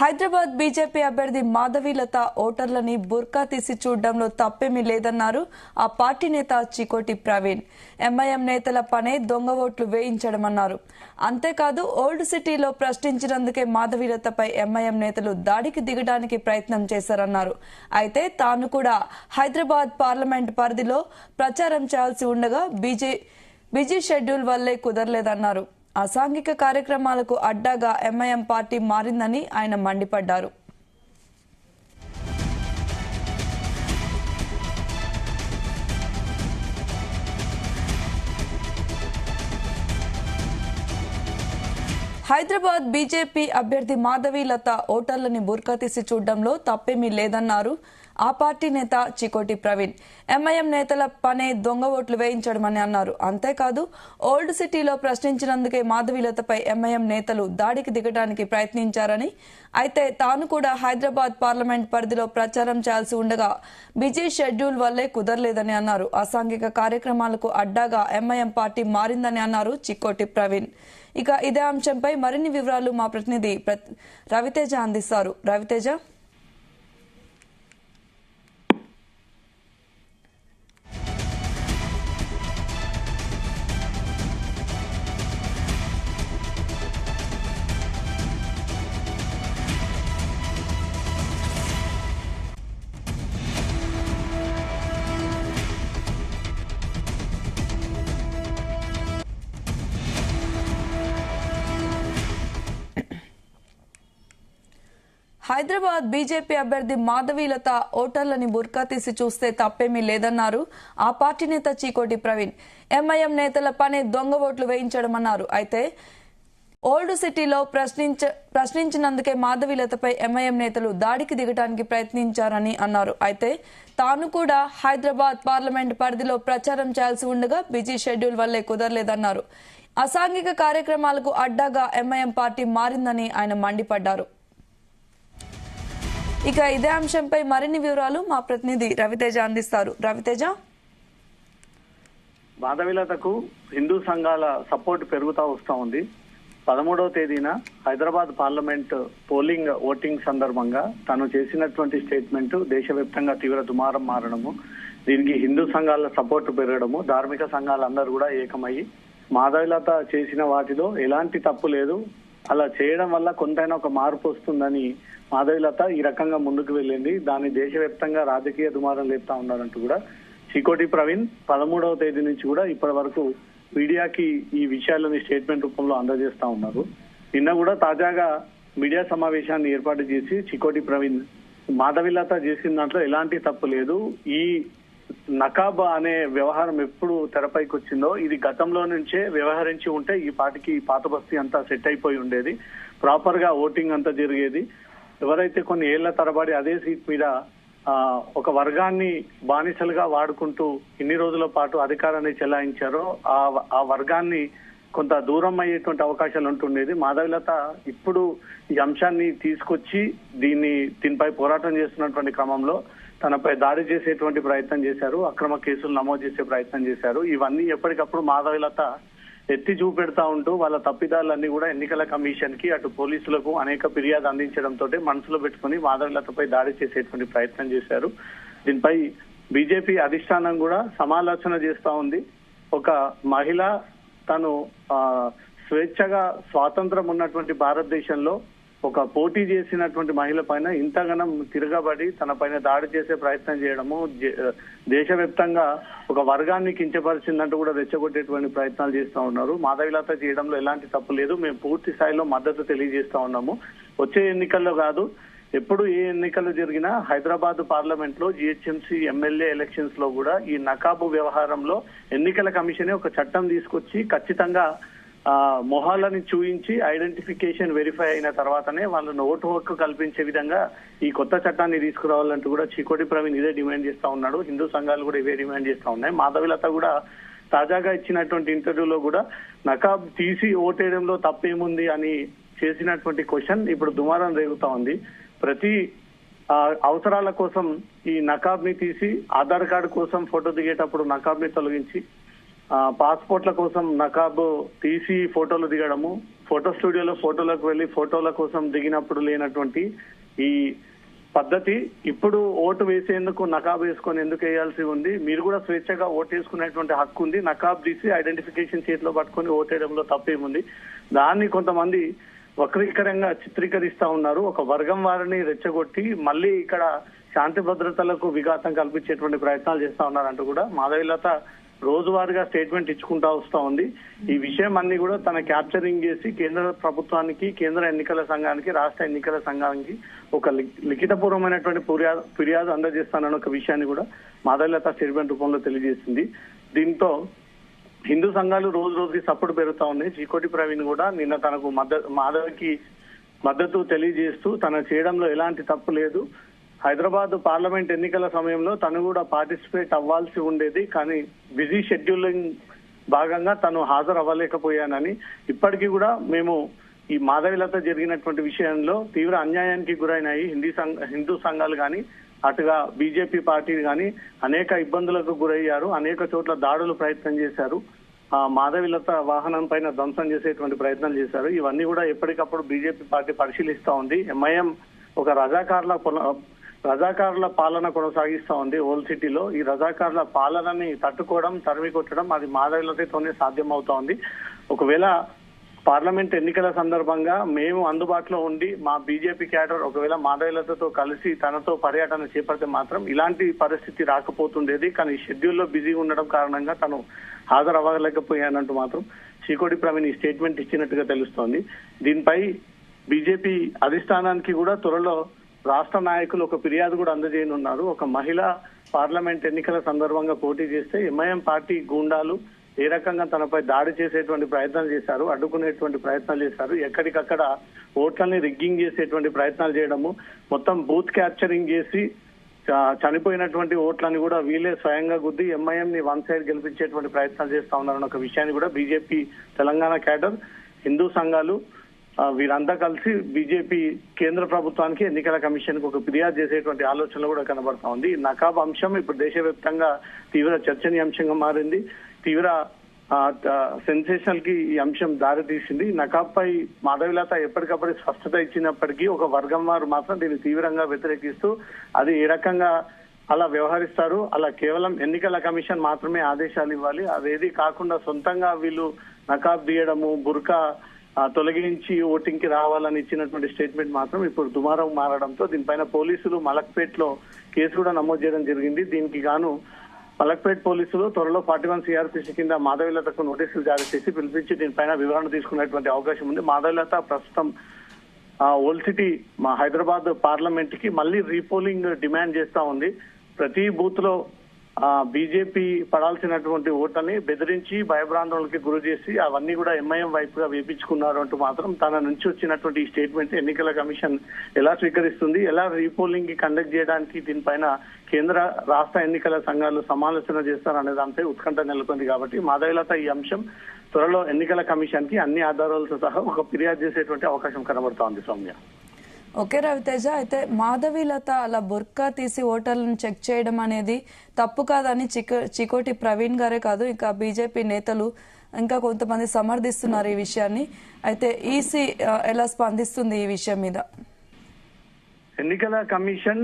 Hyderabad BJP అభ్యర్థి మాధవీలత ఓటర్లని బుర్కా తీసి చూడడంలో తప్పేమీ లేదన్నారు ఆ పార్టీ నేత చికోటి ప్రవీణ్. ఎంఐఎం నేతల పనే దొంగ ఓట్లు వేయించడమన్నారు. అంతేకాదు ఓల్డ్ సిటీలో ప్రశ్నించినందుకే మాధవీలతపై ఎంఐఎం నేతలు దాడికి దిగడానికి ప్రయత్నం చేశారన్నారు. అయితే తాను కూడా హైదరాబాద్ పార్లమెంట్ పరిధిలో ప్రచారం చేయాల్సి ఉండగా బీజే బిజీ షెడ్యూల్ వల్లే కుదరలేదన్నారు. అసాంఘిక కార్యక్రమాలకు అడ్డాగా ఎంఐఎం పార్టీ మారిందని ఆయన మండిపడ్డారు. హైదరాబాద్ బీజేపీ అభ్యర్థి మాధవి లత ఓటర్లని బుర్కా తీసి చూడడంలో తప్పేమీ లేదన్నారు. ఆ పార్టీ నేత చికోటి ప్రవీణ్. ఎంఐఎం నేతల పనే దొంగ ఓట్లు వేయించడమని అన్నారు. అంతేకాదు ఓల్డ్ సిటీలో ప్రశ్నించినందుకే మాధవీలతపై ఎంఐఎం నేతలు దాడికి దిగడానికి ప్రయత్నించారని అయితే తాను కూడా హైదరాబాద్ పార్లమెంట్ పరిధిలో ప్రచారం చేయాల్సి ఉండగా బిజీ షెడ్యూల్ వల్లే కుదరలేదని అన్నారు. అసాంఘిక కార్యక్రమాలకు అడ్డాగా ఎంఐఎం పార్టీ మారిందని అన్నారు చిక్కోటి ప్రవీణ్. ఇక ఇదే అంశంపై మరిన్ని వివరాలు మా ప్రతినిధి రవితేజ అందిస్తారు. రవితేజ? హైదరాబాద్ బీజేపీ అభ్యర్థి మాధవీలత ఓటర్లని బుర్కా తీసి చూస్తే తప్పేమీ లేదన్నారు. ఆ పార్టీ నేత చీకోటి ప్రవీణ్ ఎంఐఎం నేతల పని దొంగ ఓట్లు వేయించడమన్నారు. అయితే ఓల్డ్ సిటీలో ప్రశ్నించ ప్రశ్నించినందుకే మాధవీలతపై ఎంఐఎం నేతలు దాడికి దిగటానికి ప్రయత్నించారని అన్నారు. అయితే తాను కూడా హైదరాబాద్ పార్లమెంట్ పరిధిలో ప్రచారం చేయాల్సి ఉండగా బిజీ షెడ్యూల్ వల్లే కుదరలేదన్నారు. అసాంఘిక కార్యక్రమాలకు అడ్డాగా ఎంఐఎం పార్టీ మారిందని ఆయన మండిపడ్డారు. ఇక ఇదే అంశంపై మరిన్ని వివరాలు మా ప్రతినిధి రవితేజ అందిస్తారు. రవితేజ? మాధవిలతకు హిందూ సంఘాల సపోర్ట్ పెరుగుతా వస్తూ ఉంది. పదమూడవ తేదీన హైదరాబాద్ పార్లమెంట్ పోలింగ్ ఓటింగ్ సందర్భంగా తను చేసినటువంటి స్టేట్మెంట్ దేశవ్యాప్తంగా తీవ్ర దుమారం మారడము దీనికి హిందూ సంఘాల సపోర్ట్ పెరగడము ధార్మిక సంఘాలందరూ కూడా ఏకమయ్యి మాధవిలత చేసిన వాటిలో ఎలాంటి తప్పు లేదు. అలా చేయడం వల్ల కొంతైనా ఒక మార్పు వస్తుందని మాధవిలత ఈ రకంగా ముందుకు వెళ్ళింది. దాన్ని దేశవ్యాప్తంగా రాజకీయ దుమారం లేపుతా ఉన్నారంటూ కూడా చికోటి ప్రవీణ్ పదమూడవ తేదీ నుంచి కూడా ఇప్పటి వరకు మీడియాకి ఈ విషయాలని స్టేట్మెంట్ రూపంలో అందజేస్తా ఉన్నారు. నిన్న కూడా తాజాగా మీడియా సమావేశాన్ని ఏర్పాటు చేసి చికోటి ప్రవీణ్ మాధవిలత చేసిన దాంట్లో ఎలాంటి తప్పు లేదు. ఈ నకాబా అనే వ్యవహారం ఎప్పుడు తెరపైకి వచ్చిందో ఇది గతంలో నుంచే వ్యవహరించి ఉంటే ఈ పాటికి ఈ పాత బస్తీ అంతా సెట్ అయిపోయి ఉండేది. ప్రాపర్గా ఓటింగ్ అంతా జరిగేది. ఎవరైతే కొన్ని ఏళ్ళ తరబడి అదే సీట్ మీద ఒక వర్గాన్ని బానిసలుగా వాడుకుంటూ ఇన్ని రోజుల పాటు అధికారాన్ని చెలాయించారో ఆ ఆ వర్గాన్ని కొంత దూరం అయ్యేటువంటి అవకాశాలు ఉంటుండేది. మాధవిలత ఇప్పుడు ఈ అంశాన్ని తీసుకొచ్చి దీన్ని దీనిపై పోరాటం చేస్తున్నటువంటి క్రమంలో తనపై దాడి చేసేటువంటి ప్రయత్నం చేశారు అక్రమ కేసులు నమోదు చేసే ప్రయత్నం చేశారు. ఇవన్నీ ఎప్పటికప్పుడు మాధవిలత ఎత్తి చూపెడతా ఉంటూ వాళ్ళ తప్పిదాలన్నీ కూడా ఎన్నికల కమిషన్కి అటు పోలీసులకు అనేక ఫిర్యాదు అందించడంతో మనసులో పెట్టుకుని మాధవిలతపై దాడి చేసేటువంటి ప్రయత్నం చేశారు. దీనిపై బీజేపీ అధిష్టానం కూడా సమాలోచన చేస్తా ఉంది. ఒక మహిళ తను స్వేచ్ఛగా స్వాతంత్రం ఉన్నటువంటి భారతదేశంలో ఒక పోటీ చేసినటువంటి మహిళ పైన ఇంతగానం తిరగబడి తన పైన దాడి చేసే ప్రయత్నం చేయడము దేశవ్యాప్తంగా ఒక వర్గాన్ని కించపరిచిందంటూ కూడా రెచ్చగొట్టేటువంటి ప్రయత్నాలు చేస్తూ ఉన్నారు. మాధవిలత చేయడంలో ఎలాంటి తప్పు లేదు. మేము పూర్తి స్థాయిలో మద్దతు తెలియజేస్తా ఉన్నాము. వచ్చే ఎన్నికల్లో కాదు ఎప్పుడు ఏ ఎన్నికలు జరిగినా హైదరాబాద్ పార్లమెంట్లో జిహెచ్ఎంసీ ఎమ్మెల్యే ఎలక్షన్స్లో కూడా ఈ నకాబు వ్యవహారంలో ఎన్నికల కమిషనే ఒక చట్టం తీసుకొచ్చి ఖచ్చితంగా మొహాలని చూయించి ఐడెంటిఫికేషన్ వెరిఫై అయిన తర్వాతనే వాళ్ళను ఓటు హక్కు కల్పించే విధంగా ఈ కొత్త చట్టాన్ని తీసుకురావాలంటూ కూడా చీకోటి ప్రవీణ్ ఇదే డిమాండ్ చేస్తా ఉన్నాడు. హిందూ సంఘాలు కూడా ఇవే డిమాండ్ చేస్తా ఉన్నాయి. మాధవిలత కూడా తాజాగా ఇచ్చినటువంటి ఇంటర్వ్యూలో కూడా నకాబ్ తీసి ఓటేయడంలో తప్పేముంది అని చేసినటువంటి క్వశ్చన్ ఇప్పుడు దుమారం రేగుతా ఉంది. ప్రతి అవసరాల కోసం ఈ నకాబ్ని తీసి ఆధార్ కార్డు కోసం ఫోటో దిగేటప్పుడు నకాబ్ని తొలగించి పాస్పోర్ట్ల కోసం నకాబ్ తీసి ఫోటోలు దిగడము ఫోటో స్టూడియోలో ఫోటోలకు వెళ్ళి ఫోటోల కోసం దిగినప్పుడు లేనటువంటి ఈ పద్ధతి ఇప్పుడు ఓటు వేసేందుకు నకాబ్ వేసుకొని ఎందుకు వేయాల్సి ఉంది? మీరు కూడా స్వేచ్ఛగా ఓటు వేసుకునేటువంటి హక్కు ఉంది. నకాబ్ తీసి ఐడెంటిఫికేషన్ చేతిలో పట్టుకొని ఓటేయడంలో తప్పేముంది? దాన్ని కొంతమంది వక్రీకరంగా చిత్రీకరిస్తా ఉన్నారు. ఒక వర్గం వారిని రెచ్చగొట్టి మళ్ళీ ఇక్కడ శాంతి భద్రతలకు విఘాతం కల్పించేటువంటి ప్రయత్నాలు చేస్తా ఉన్నారంటూ కూడా మాధవిలత రోజువారీగా స్టేట్మెంట్ ఇచ్చుకుంటా వస్తా ఉంది. ఈ విషయం అన్ని కూడా తన క్యాప్చరింగ్ చేసి కేంద్ర ప్రభుత్వానికి కేంద్ర ఎన్నికల సంఘానికి రాష్ట్ర ఎన్నికల సంఘానికి ఒక లి- లిఖితపూర్వమైనటువంటి ఫిర్యాదు ఫిర్యాదు అందజేస్తానన్న ఒక విషయాన్ని కూడా మాధవిలత స్టేట్మెంట్ రూపంలో తెలియజేసింది. దీంతో హిందూ సంఘాలు రోజు రోజుకి సపోర్ట్ పెరుగుతా ఉన్నాయి. చీకోటి ప్రవీణ్ కూడా నిన్న తనకు మద్దతు మాధవ్కి మద్దతు తెలియజేస్తూ తన చేయడంలో ఎలాంటి తప్పు లేదు. హైదరాబాద్ పార్లమెంట్ ఎన్నికల సమయంలో తను కూడా పార్టిసిపేట్ అవ్వాల్సి ఉండేది కానీ బిజీ షెడ్యూలింగ్ భాగంగా తను హాజరు అవ్వలేకపోయానని ఇప్పటికీ కూడా మేము ఈ మాధవిలత జరిగినటువంటి విషయంలో తీవ్ర అన్యాయానికి గురైనాయి. హిందీ సంఘ హిందూ సంఘాలు కానీ అటుగా బీజేపీ పార్టీ కానీ అనేక ఇబ్బందులకు గురయ్యారు అనేక చోట్ల దాడులు ప్రయత్నం చేశారు. ఆ మాధవిలత వాహనం పైన ధ్వంసం చేసేటువంటి ప్రయత్నం చేశారు. ఇవన్నీ కూడా ఎప్పటికప్పుడు బీజేపీ పార్టీ పరిశీలిస్తా ఉంది. ఎంఐఎం ఒక రజాకార్ల రజాకారుల పాలన కొనసాగిస్తా ఉంది ఓల్డ్ సిటీలో. ఈ రజాకారుల పాలనని తట్టుకోవడం తరిమి కొట్టడం అది మాధవిలతతోనే సాధ్యం అవుతా ఉంది. ఒకవేళ పార్లమెంట్ ఎన్నికల సందర్భంగా మేము అందుబాటులో ఉండి మా బీజేపీ క్యాడర్ ఒకవేళ మాధవిలతతో కలిసి తనతో పర్యటన చేపడితే మాత్రం ఇలాంటి పరిస్థితి రాకపోతుండేది. కానీ షెడ్యూల్లో బిజీ ఉండడం కారణంగా తను హాజరు అవ్వలేకపోయానంటూ మాత్రం చీకోటి ప్రవీణ్ ఈ స్టేట్మెంట్ ఇచ్చినట్టుగా తెలుస్తోంది. దీనిపై బీజేపీ అధిష్టానానికి కూడా త్వరలో రాష్ట్ర నాయకులు ఒక ఫిర్యాదు కూడా అందజేయనున్నారు. ఒక మహిళ పార్లమెంట్ ఎన్నికల సందర్భంగా పోటీ చేస్తే ఎంఐఎం పార్టీ గూండాలు ఏ రకంగా తనపై దాడి చేసేటువంటి ప్రయత్నాలు చేశారు అడ్డుకునేటువంటి ప్రయత్నాలు చేశారు ఎక్కడికక్కడ ఓట్లని రిగ్గింగ్ చేసేటువంటి ప్రయత్నాలు చేయడము మొత్తం బూత్ క్యాప్చరింగ్ చేసి చ- చనిపోయినటువంటి ఓట్లని కూడా వీళ్ళే స్వయంగా గుద్ది ఎంఐఎం ని వన్ సైడ్ గెలిపించేటువంటి ప్రయత్నాలు చేస్తా ఉన్నారన్న ఒక విషయాన్ని కూడా బీజేపీ తెలంగాణ క్యాడర్ హిందూ సంఘాలు వీరంతా కలిసి బీజేపీ కేంద్ర ప్రభుత్వానికి ఎన్నికల కమిషన్కు ఒక ఫిర్యాదు చేసేటువంటి ఆలోచనలు కూడా కనబడతా ఉంది. నకాబ్ అంశం ఇప్పుడు దేశవ్యాప్తంగా తీవ్ర చర్చనీయాంశంగా మారింది. తీవ్ర సెన్సేషనల్కి ఈ అంశం దారి తీసింది నకాబ్ పై మాధవిలత ఎప్పటికప్పుడు స్పష్టత ఇచ్చినప్పటికీ ఒక వర్గం వారు మాత్రం దీన్ని తీవ్రంగా వ్యతిరేకిస్తూ అది ఏ రకంగా అలా వ్యవహరిస్తారు అలా కేవలం ఎన్నికల కమిషన్ మాత్రమే ఆదేశాలు ఇవ్వాలి. అదేది కాకుండా సొంతంగా వీళ్ళు నకాబ్ తీయడము బుర్కా తొలగించి ఓటింగ్కి రావాలని ఇచ్చినటువంటి స్టేట్మెంట్ మాత్రం ఇప్పుడు దుమారం మారడంతో దీనిపైన పోలీసులు మలక్పేట్లో కేసు కూడా నమోదు చేయడం జరిగింది. దీనికి గాను మలక్పేట్ పోలీసులు త్వరలో ఫార్టీ వన్ సిఆర్పిసి కింద మాధవిలతకు నోటీసులు జారీ చేసి పిలిపించి దీనిపైన వివరణ తీసుకునేటువంటి అవకాశం ఉంది. మాధవిలత ప్రస్తుతం ఓల్డ్ సిటీ మా హైదరాబాద్ పార్లమెంట్కి మళ్ళీ రీపోలింగ్ డిమాండ్ చేస్తా ఉంది. ప్రతి బూత్లో బీజేపీ పడాల్సినటువంటి ఓటని బెదిరించి భయభ్రాంతులకి గురి చేసి అవన్నీ కూడా ఎంఐఎం వైపుగా వేపించుకున్నారు అంటూ మాత్రం తన నుంచి వచ్చినటువంటి ఈ స్టేట్మెంట్ ఎన్నికల కమిషన్ ఎలా స్వీకరిస్తుంది ఎలా రీపోలింగ్ కండక్ట్ చేయడానికి దీనిపైన కేంద్ర రాష్ట్ర ఎన్నికల సంఘాలు సమాలోచన చేస్తారనే దానిపై ఉత్కంఠ నెలకొంది కాబట్టి మాధవిలత ఈ అంశం త్వరలో ఎన్నికల కమిషన్కి అన్ని ఆధారాలతో సహా ఒక ఫిర్యాదు చేసేటువంటి అవకాశం కనబడుతోంది సౌమ్య. ఓకే రవితేజ అయితే మాధవీలత అలా బుర్కా తీసి ఓటర్లను చెక్ చేయడం అనేది తప్పు కాదని చిక చికోటి ప్రవీణ్ గారే కాదు ఇంకా బీజేపీ నేతలు ఇంకా కొంతమంది సమర్థిస్తున్నారు ఈ విషయాన్ని. అయితే ఈసీ ఎలా స్పందిస్తుంది ఈ విషయం మీద? ఎన్నికల కమిషన్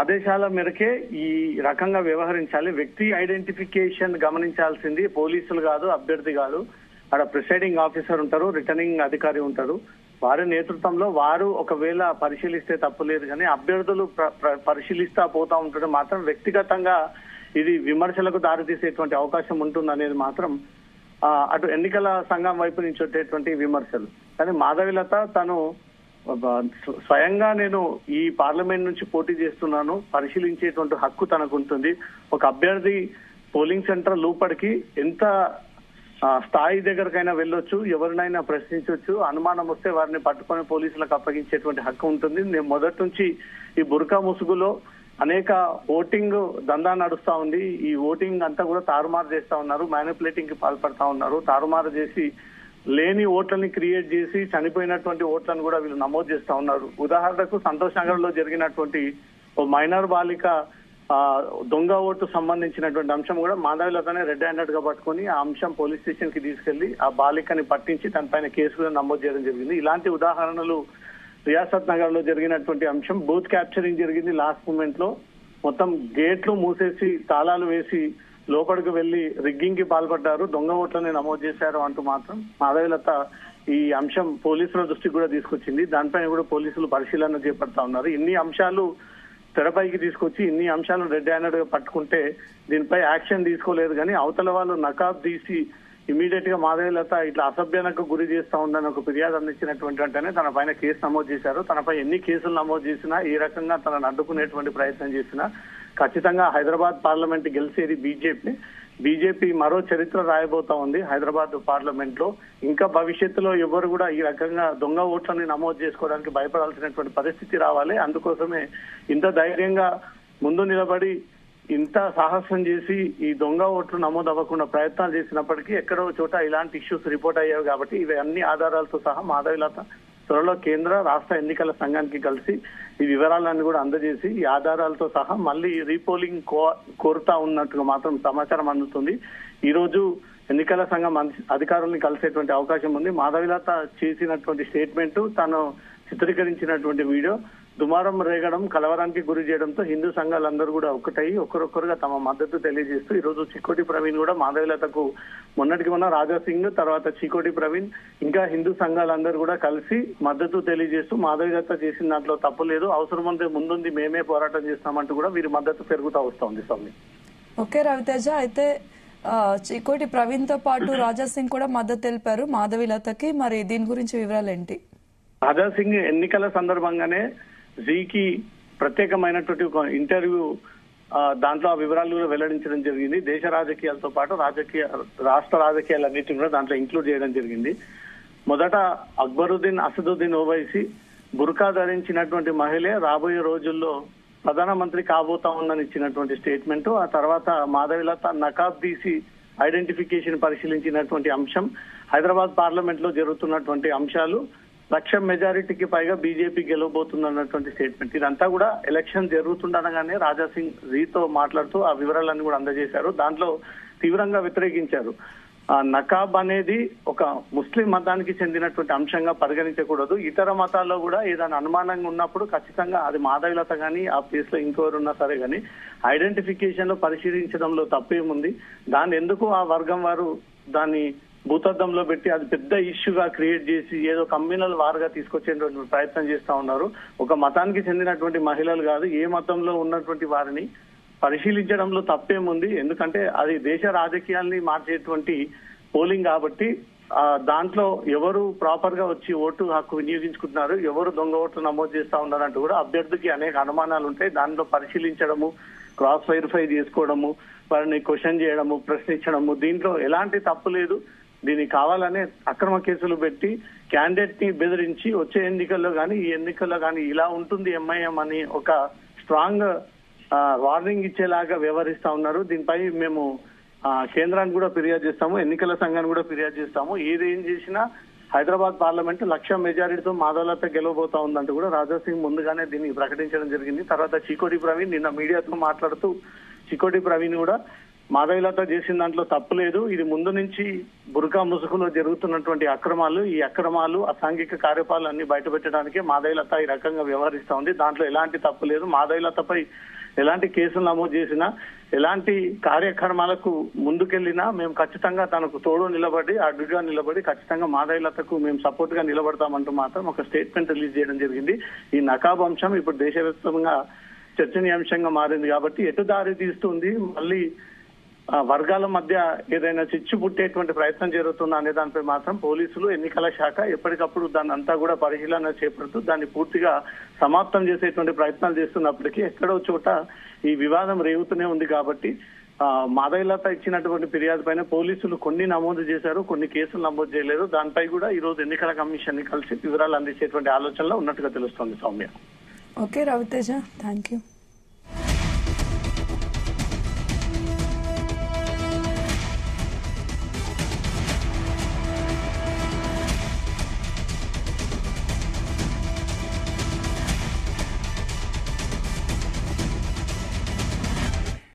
ఆదేశాల మేరకే ఈ రకంగా వ్యవహరించాలి. వ్యక్తి ఐడెంటిఫికేషన్ గమనించాల్సింది పోలీసులు కాదు అభ్యర్థి కాదు. అక్కడ ప్రిసైడింగ్ ఆఫీసర్ ఉంటారు రిటర్నింగ్ అధికారి ఉంటారు. వారి నేతృత్వంలో వారు ఒకవేళ పరిశీలిస్తే తప్పులేదు కానీ అభ్యర్థులు ప్ర- పరిశీలిస్తా పోతా ఉంటుంటే మాత్రం వ్యక్తిగతంగా ఇది విమర్శలకు దారితీసేటువంటి అవకాశం ఉంటుందనేది మాత్రం అటు ఎన్నికల సంఘం వైపు నుంచి వచ్చేటువంటి విమర్శలు. కానీ మాధవిలత తను స్వయంగా నేను ఈ పార్లమెంట్ నుంచి పోటీ చేస్తున్నాను. పరిశీలించేటువంటి హక్కు తనకు ఉంటుంది ఒక అభ్యర్థి పోలింగ్ సెంటర్ లోపలికి ఎంత స్థాయి దగ్గరకైనా వెళ్ళొచ్చు ఎవరినైనా ప్రశ్నించవచ్చు అనుమానం వస్తే వారిని పట్టుకొని పోలీసులకు అప్పగించేటువంటి హక్కు ఉంటుంది. నేను మొదటి నుంచి ఈ బుర్కా ముసుగులో అనేక ఓటింగ్ దందా నడుస్తా ఉంది. ఈ ఓటింగ్ అంతా కూడా తారుమారు చేస్తా ఉన్నారు. మ్యానిపులేటింగ్కి పాల్పడతా ఉన్నారు. తారుమారు చేసి లేని ఓట్లని క్రియేట్ చేసి చనిపోయినటువంటి ఓట్లను కూడా వీళ్ళు నమోదు చేస్తా ఉన్నారు. ఉదాహరణకు సంతోష్ నగర్లో జరిగినటువంటి ఓ మైనర్ బాలిక దొంగ ఓటు సంబంధించినటువంటి అంశం కూడా మాధవిలతనే రెడ్ హ్యాండెడ్గా పట్టుకొని ఆ అంశం పోలీస్ స్టేషన్కి తీసుకెళ్ళి ఆ బాలికని పట్టించి తనపైన కేసు కూడా నమోదు చేయడం జరిగింది. ఇలాంటి ఉదాహరణలు రియాసత్ నగర్లో జరిగినటువంటి అంశం బూత్ క్యాప్చరింగ్ జరిగింది లాస్ట్ మూమెంట్లో మొత్తం గేట్లు మూసేసి తాళాలు వేసి లోపలికి వెళ్ళి రిగ్గింగ్కి పాల్పడ్డారు. దొంగ ఓట్లని నమోదు చేశారు అంటూ మాత్రం మాధవిలత ఈ అంశం పోలీసుల దృష్టికి కూడా తీసుకొచ్చింది. దానిపైన కూడా పోలీసులు పరిశీలన చేపడతా ఉన్నారు. ఇన్ని అంశాలు తెరపైకి తీసుకొచ్చి ఇన్ని అంశాలు రెడ్ హ్యాండెడ్గా పట్టుకుంటే దీనిపై యాక్షన్ తీసుకోలేదు కానీ అవతల వాళ్ళు నకాబ్ తీసి ఇమీడియట్గా మాధవీలత ఇట్లా అసభ్యానికి గురి చేస్తా ఉందని ఒక ఫిర్యాదు అందించినటువంటి వెంటనే తన పైన కేసు నమోదు చేశారు. తనపై ఎన్ని కేసులు నమోదు చేసినా ఈ రకంగా తనను అడ్డుకునేటువంటి ప్రయత్నం చేసినా ఖచ్చితంగా హైదరాబాద్ పార్లమెంట్ గెలిచేది బీజేపీ. బీజేపీ మరో చరిత్ర రాయబోతా ఉంది హైదరాబాద్ పార్లమెంట్లో ఇంకా భవిష్యత్తులో ఎవరు కూడా ఈ రకంగా దొంగ ఓట్లని నమోదు చేసుకోవడానికి భయపడాల్సినటువంటి పరిస్థితి రావాలి. అందుకోసమే ఇంత ధైర్యంగా ముందు నిలబడి ఇంత సాహసం చేసి ఈ దొంగ ఓట్లు నమోదు అవ్వకుండా ప్రయత్నాలు చేసినప్పటికీ ఎక్కడో చోట ఇలాంటి ఇష్యూస్ రిపోర్ట్ అయ్యాయి కాబట్టి ఇవి అన్ని ఆధారాలతో సహా మాధవిలత త్వరలో కేంద్ర రాష్ట్ర ఎన్నికల సంఘానికి కలిసి ఈ వివరాలన్నీ కూడా అందజేసి ఈ ఆధారాలతో సహా మళ్ళీ రీపోలింగ్ కో- కోరుతా ఉన్నట్టుగా మాత్రం సమాచారం అందుతుంది. ఈ రోజు ఎన్నికల సంఘం అధికారుల్ని కలిసేటువంటి అవకాశం ఉంది. మాధవిలత చేసినటువంటి స్టేట్మెంట్ తను చిత్రీకరించినటువంటి వీడియో దుమారం రేగడం కలవరానికి గురి చేయడంతో హిందూ సంఘాలందరూ కూడా ఒక్కటై ఒకరొకరుగా తమ మద్దతు తెలియజేస్తూ ఈ రోజు చికోటి ప్రవీణ్ కూడా మాధవిలతకు మొన్నటికి మొన్న రాజా సింగ్ తర్వాత చికోటి ప్రవీణ్ ఇంకా హిందూ సంఘాలందరూ కూడా కలిసి మద్దతు తెలియజేస్తూ మాధవిలత చేసిన దాంట్లో తప్పు లేదు అవసరం ఉంటే ముందుంది మేమే పోరాటం చేస్తామంటూ కూడా వీరి మద్దతు పెరుగుతూ వస్తోంది స్వామి. ఓకే రవితేజ అయితే చికోటి ప్రవీణ్తో పాటు రాజా సింగ్ కూడా మద్దతు తెలిపారు మాధవీలతకి. మరి దీని గురించి వివరాలు ఏంటి రాజా సింగ్ ఎన్నికల సందర్భంగానే జీకి ప్రత్యేకమైనటువంటి ఒక ఇంటర్వ్యూ దాంట్లో ఆ వివరాలు కూడా వెల్లడించడం జరిగింది. దేశ రాజకీయాలతో పాటు రాజకీయ రాష్ట్ర రాజకీయాలన్నిటిని కూడా దాంట్లో ఇంక్లూడ్ చేయడం జరిగింది. మొదట అక్బరుద్దీన్ అసదుద్దీన్ ఓవైసీ బుర్కా ధరించినటువంటి మహిళే రాబోయే రోజుల్లో ప్రధానమంత్రి కాబోతా ఉందని ఇచ్చినటువంటి స్టేట్మెంట్. ఆ తర్వాత మాధవిలత నకాబ్ తీసి ఐడెంటిఫికేషన్ పరిశీలించినటువంటి అంశం. హైదరాబాద్ పార్లమెంట్లో జరుగుతున్నటువంటి అంశాలు. లక్ష మెజారిటీకి పైగా బీజేపీ గెలవబోతుంది అన్నటువంటి స్టేట్మెంట్ ఇదంతా కూడా ఎలక్షన్ జరుగుతుండగానే రాజా సింగ్ జీతో మాట్లాడుతూ ఆ వివరాలన్నీ కూడా అందజేశారు. దాంట్లో తీవ్రంగా వ్యతిరేకించారు. ఆ నకాబ్ అనేది ఒక ముస్లిం మతానికి చెందినటువంటి అంశంగా పరిగణించకూడదు. ఇతర మతాల్లో కూడా ఏదైనా అనుమానంగా ఉన్నప్పుడు ఖచ్చితంగా అది మాధవిలత కానీ ఆ ప్లేస్లో ఇంకెవరు ఉన్నా సరే కానీ ఐడెంటిఫికేషన్లో పరిశీలించడంలో తప్పేముంది? దాన్ని ఎందుకు ఆ వర్గం వారు దాన్ని భూతద్దంలో పెట్టి అది పెద్ద ఇష్యూగా క్రియేట్ చేసి ఏదో కమ్యూనల్ వారుగా తీసుకొచ్చేటువంటి ప్రయత్నం చేస్తా ఉన్నారు. ఒక మతానికి చెందినటువంటి మహిళలు కాదు ఏ మతంలో ఉన్నటువంటి వారిని పరిశీలించడంలో తప్పేముంది. ఎందుకంటే అది దేశ రాజకీయాల్ని మార్చేటువంటి పోలింగ్ కాబట్టి దాంట్లో ఎవరు ప్రాపర్గా వచ్చి ఓటు హక్కు వినియోగించుకుంటున్నారు ఎవరు దొంగ ఓట్లు నమోదు చేస్తా ఉన్నారంటూ కూడా అభ్యర్థికి అనేక అనుమానాలు ఉంటాయి. దాంట్లో పరిశీలించడము క్రాస్ వెరిఫై చేసుకోవడము వారిని క్వశ్చన్ చేయడము ప్రశ్నించడము దీంట్లో ఎలాంటి తప్పు లేదు. దీనికి కావాలనే అక్రమ కేసులు పెట్టి క్యాండిడేట్ని బెదిరించి వచ్చే ఎన్నికల్లో కానీ ఈ ఎన్నికల్లో కానీ ఇలా ఉంటుంది ఎంఐఎం అని ఒక స్ట్రాంగ్ వార్నింగ్ ఇచ్చేలాగా వ్యవహరిస్తా ఉన్నారు. దీనిపై మేము కేంద్రాన్ని కూడా ఫిర్యాదు చేస్తాము ఎన్నికల సంఘాన్ని కూడా ఫిర్యాదు చేస్తాము. ఏది ఏం చేసినా హైదరాబాద్ పార్లమెంట్ లక్ష మెజారిటీతో మాధవలత గెలవబోతా ఉందంటూ కూడా రాజా సింగ్ ముందుగానే దీన్ని ప్రకటించడం జరిగింది. తర్వాత చికోటి ప్రవీణ్ నిన్న మీడియాతో మాట్లాడుతూ చికోటి ప్రవీణ్ కూడా మాధవిలత చేసిన దాంట్లో తప్పు లేదు. ఇది ముందు నుంచి బురకా ముసుగులో జరుగుతున్నటువంటి అక్రమాలు ఈ అక్రమాలు అసాంఘిక కార్యపాలు అన్ని బయటపెట్టడానికే మాధవిలత ఈ రకంగా వ్యవహరిస్తా ఉంది. దాంట్లో ఎలాంటి తప్పు లేదు. మాధవిలతపై ఎలాంటి కేసులు నమోదు చేసినా ఎలాంటి కార్యక్రమాలకు ముందుకెళ్ళినా మేము ఖచ్చితంగా తనకు తోడు నిలబడి అడ్డుగా నిలబడి ఖచ్చితంగా మాధవిలతకు మేము సపోర్ట్గా నిలబడతామంటూ మాత్రం ఒక స్టేట్మెంట్ రిలీజ్ చేయడం జరిగింది. ఈ నకాబ్ అంశం ఇప్పుడు దేశవ్యాప్తంగా చర్చనీయాంశంగా మారింది కాబట్టి ఎటు దారి తీస్తుంది? మళ్ళీ వర్గాల మధ్య ఏదైనా చిచ్చు పుట్టేటువంటి ప్రయత్నం జరుగుతుందా అనే దానిపై మాత్రం పోలీసులు ఎన్నికల శాఖ ఎప్పటికప్పుడు దాన్ని అంతా కూడా పరిశీలన చేపడుతూ దాన్ని పూర్తిగా సమాప్తం చేసేటువంటి ప్రయత్నాలు చేస్తున్నప్పటికీ ఎక్కడో చోట ఈ వివాదం రేగుతూనే ఉంది కాబట్టి ఆ, ఇచ్చినటువంటి ఫిర్యాదు పైన పోలీసులు కొన్ని నమోదు చేశారు కొన్ని కేసులు నమోదు చేయలేదు. దానిపై కూడా ఈ రోజు ఎన్నికల కమిషన్ని కలిసి వివరాలు అందించేటువంటి ఆలోచనలో ఉన్నట్టుగా తెలుస్తోంది Soumya. Okay Raviteja thank you